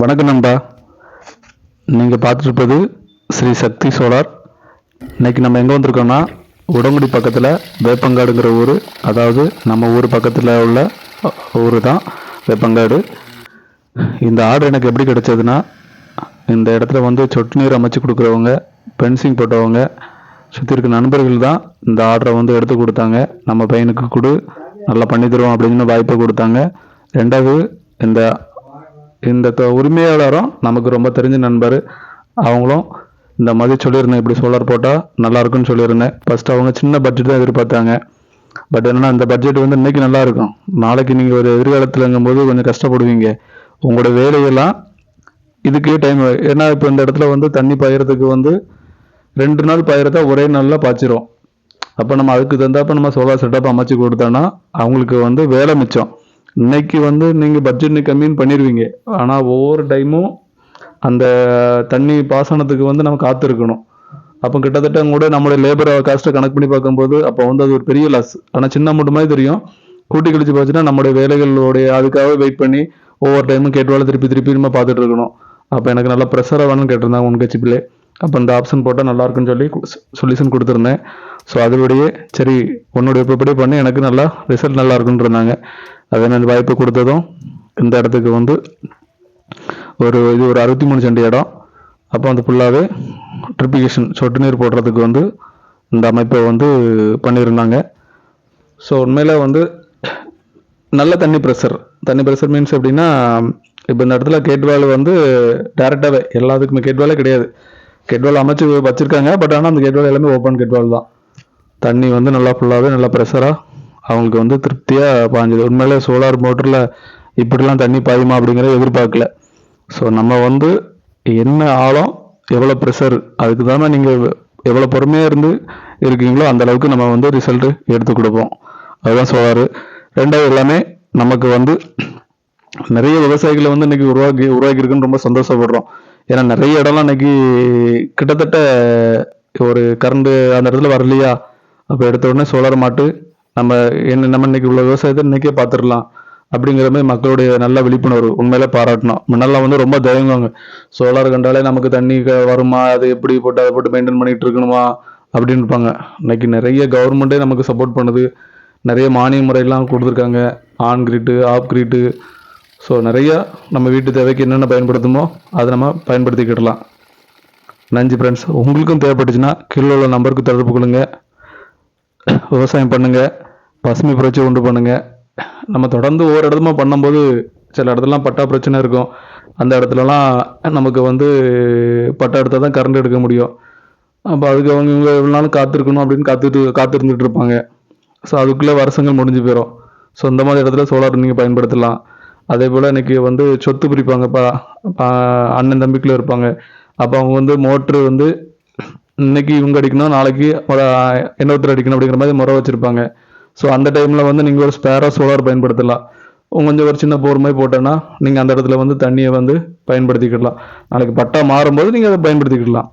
வணக்கம் நண்பா. நீங்கள் பார்த்துருப்பது ஸ்ரீ சக்தி சோலார். இன்னைக்கு நம்ம எங்கே வந்திருக்கோம்னா உடங்குடி பக்கத்தில் வேப்பங்காடுங்கிற ஊர். அதாவது நம்ம ஊர் பக்கத்தில் உள்ள ஊர் தான் வேப்பங்காடு. இந்த ஆர்டர் எனக்கு எப்படி கிடைச்சதுன்னா இந்த இடத்துல வந்து சொட்டு நீர் அமைச்சு கொடுக்குறவங்க பென்சிங் போட்டவங்க சுற்றி இருக்க நண்பர்கள் தான் இந்த ஆர்டரை வந்து எடுத்து கொடுத்தாங்க. நம்ம பையனுக்கு கொடு நல்லா பண்ணி தருவோம் அப்படின்னு வாய்ப்பை கொடுத்தாங்க. ரெண்டாவது இந்த இந்த உரிமையாளரும் நமக்கு ரொம்ப தெரிஞ்ச நண்பர். அவங்களும் இந்த மாதிரி சொல்லியிருந்தேன். இப்படி சோலார் போட்டால் நல்லா இருக்கும்னு சொல்லியிருந்தேன். ஃபர்ஸ்ட் அவங்க சின்ன பட்ஜெட் தான் எதிர்பார்த்தாங்க. பட் என்னன்னா இந்த பட்ஜெட் வந்து இன்றைக்கி நல்லா இருக்கும் நாளைக்கு நீங்கள் ஒரு எதிர்காலத்துலங்கும் போது கொஞ்சம் கஷ்டப்படுவீங்க. உங்களோட வேலையெல்லாம் இதுக்கே டைம் ஏன்னா இப்போ இந்த இடத்துல வந்து தண்ணி பாயறதுக்கு வந்து ரெண்டு நாள் பாயறத ஒரே நாளில் பாய்ச்சிரும். அப்போ நம்ம அதுக்கு தந்தாப்ப நம்ம சோலார் செட்டப் அமைச்சு கொடுத்தோன்னா அவங்களுக்கு வந்து வேலை மிச்சம். இன்னைக்கு வந்து நீங்கள் பட்ஜெட்னு கம்மின்னு பண்ணிடுவீங்க ஆனால் ஒவ்வொரு டைமும் அந்த தண்ணி பாசனத்துக்கு வந்து நம்ம காத்திருக்கணும். அப்போ கிட்டத்தட்ட கூட நம்மளுடைய லேபர் காஸ்ட்டை கணக்கு பண்ணி பார்க்கும்போது அப்போ வந்து அது ஒரு பெரிய லாஸ் ஆனால் சின்ன அமௌண்ட் மாதிரி தெரியும். கூட்டி கழிச்சு போச்சுன்னா நம்மளுடைய வேலைகளுடைய அதுக்காக வெயிட் பண்ணி ஒவ்வொரு டைமும் கேட்டுவாலும் திருப்பி திருப்பி நம்ம பார்த்துட்டு இருக்கணும். அப்போ எனக்கு நல்லா ப்ரெஷராக வேணும்னு கேட்டிருந்தாங்க உன் கட்சிப்பிலே அப்போ இந்த ஆப்ஷன் போட்டால் நல்லா இருக்குன்னு சொல்லி சொல்யூஷன் கொடுத்துருந்தேன். ஸோ அதோடையே சரி உன்னுடைய இப்படி பண்ணி எனக்கு நல்லா ரிசல்ட் நல்லா இருக்குன்னு இருந்தாங்க. அதை நான் வாய்ப்பு கொடுத்ததும் இந்த இடத்துக்கு வந்து ஒரு இது ஒரு அறுபத்தி மூணு சென்ட் இடம். அப்போ வந்து ஃபுல்லாகவே ட்ரிப்பிகேஷன் சொட்டு நீர் போடுறதுக்கு வந்து இந்த அமைப்பை வந்து பண்ணியிருந்தாங்க. ஸோ உண்மையில் வந்து நல்ல தண்ணி ப்ரெஷர் தண்ணி ப்ரெஷர் மீன்ஸ் எப்படின்னா இப்போ இந்த இடத்துல கேட்வால் வந்து டேரெக்டாகவே எல்லாத்துக்குமே கேட்வாலே கிடையாது. கேட்வால் அமைச்சு வச்சுருக்காங்க பட் ஆனால் அந்த கேட்வால் எல்லாமே ஓப்பன் கேட்வால் தான். தண்ணி வந்து நல்லா ஃபுல்லாகவே நல்லா ப்ரெஷராக அவங்களுக்கு வந்து திருப்தியாக பாஞ்சது. உண்மையிலே சோலார் மோட்டரில் இப்படிலாம் தண்ணி பாயுமா அப்படிங்கிறத எதிர்பார்க்கல. ஸோ நம்ம வந்து என்ன ஆழம் எவ்வளோ ப்ரெஷர் அதுக்கு தானே நீங்கள் எவ்வளோ பொறுமையாக இருந்து இருக்கீங்களோ அந்த அளவுக்கு நம்ம வந்து ரிசல்ட்டு எடுத்து கொடுப்போம். அதுதான் சோலார் ரெண்டாவது எல்லாமே நமக்கு வந்து நிறைய விவசாயிகளை வந்து இன்னைக்கு உருவாக்கி உருவாக்கியிருக்குன்னு ரொம்ப சந்தோஷப்படுறோம். ஏன்னா நிறைய இடம்லாம் இன்னைக்கு கிட்டத்தட்ட ஒரு கரண்ட் அந்த இடத்துல வரலையா? அப்போ எடுத்த உடனே சோலார் மாட்டு நம்ம என்ன நம்ம இன்னைக்கு உள்ள விவசாயத்தை இன்னைக்கே பார்த்துடலாம் அப்படிங்கிற மாதிரி மக்களுடைய நல்ல விழிப்புணர்வு உண்மையில பாராட்டணும். முன்னெல்லாம் வந்து ரொம்ப தயங்குவாங்க சோலார் கண்டாலே நமக்கு தண்ணி க- வருமா? அது எப்படி போட்டு அதை போட்டு மெயின்டைன் பண்ணிட்டு இருக்கணுமா? அப்படின்னு இருப்பாங்க. இன்னைக்கு நிறைய கவர்மெண்ட்டே நமக்கு சப்போர்ட் பண்ணுது. நிறைய மானிய முறையெல்லாம் கொடுத்துருக்காங்க. On grid off grid so நிறையா நம்ம வீட்டு தேவைக்கு என்னென்ன பயன்படுத்துமோ அதை நம்ம பயன்படுத்திக்கிடலாம். நன்றி ஃப்ரெண்ட்ஸ் உங்களுக்கும் தேவைப்பட்டுச்சுன்னா கீழே உள்ள நம்பருக்கு தொடர்பு கொள்ளுங்கள் விவசாயம் பண்ணுங்கள் பசுமை புரட்சி உண்டு பண்ணுங்கள் நம்ம தொடர்ந்து ஒவ்வொரு இடத்துமா பண்ணும்போது சில இடத்துலலாம் பட்டா பிரச்சனை இருக்கும். அந்த இடத்துலலாம் நமக்கு வந்து பட்டா எடுத்தால் தான் கரண்ட் எடுக்க முடியும். அப்போ அதுக்கு அவங்க இவங்க எவ்வளோ நாளும் காத்திருக்கணும் அப்படின்னு காத்துட்டு காத்திருந்துட்டு இருப்பாங்க. ஸோ அதுக்குள்ளே வருஷங்கள் முடிஞ்சு போயிடும் ஸோ இந்த மாதிரி இடத்துல சோலார் நீங்கள் பயன்படுத்தலாம். அதே போல் இன்னைக்கு வந்து சொத்து பிரிப்பாங்க. இப்போ அண்ணன் தம்பிக்குள்ளே இருப்பாங்க. அப்போ அவங்க வந்து மோட்ரு வந்து இன்னைக்கு இவங்க அடிக்கணும் நாளைக்கு இன்னொருத்தர் அடிக்கணும் அப்படிங்கிற மாதிரி முறை வச்சிருப்பாங்க. ஸோ அந்த டைமில் வந்து நீங்கள் ஒரு ஸ்பேராக சோலார் பயன்படுத்தலாம். கொஞ்சம் ஒரு சின்ன போர் மாதிரி போட்டோன்னா நீங்கள் அந்த இடத்துல வந்து தண்ணியை வந்து பயன்படுத்திக்கிடலாம் நாளைக்கு பட்டா மாறும்போது நீங்கள் அதை பயன்படுத்திக்கிடலாம்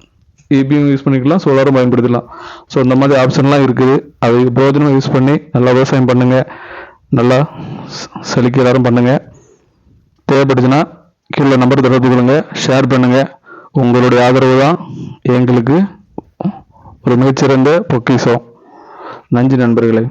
ஏபியும் யூஸ் பண்ணிக்கலாம் சோலாரும் பயன்படுத்திக்கலாம். ஸோ இந்த மாதிரி ஆப்ஷன்லாம் இருக்குது. அதை பிரயோஜனம் யூஸ் பண்ணி நல்லா விவசாயம் பண்ணுங்கள் நல்லா செ- செழிக்க எல்லாரும் பண்ணுங்கள் தேவைப்பட்டுச்சுன்னா கீழே நம்பர் தொடர்பு கொள்ளுங்கள் ஷேர் பண்ணுங்கள் உங்களுடைய ஆதரவு தான் எங்களுக்கு ஒரு மிகச்சிறந்த பொக்கிஷம். நன்றி நண்பர்களே.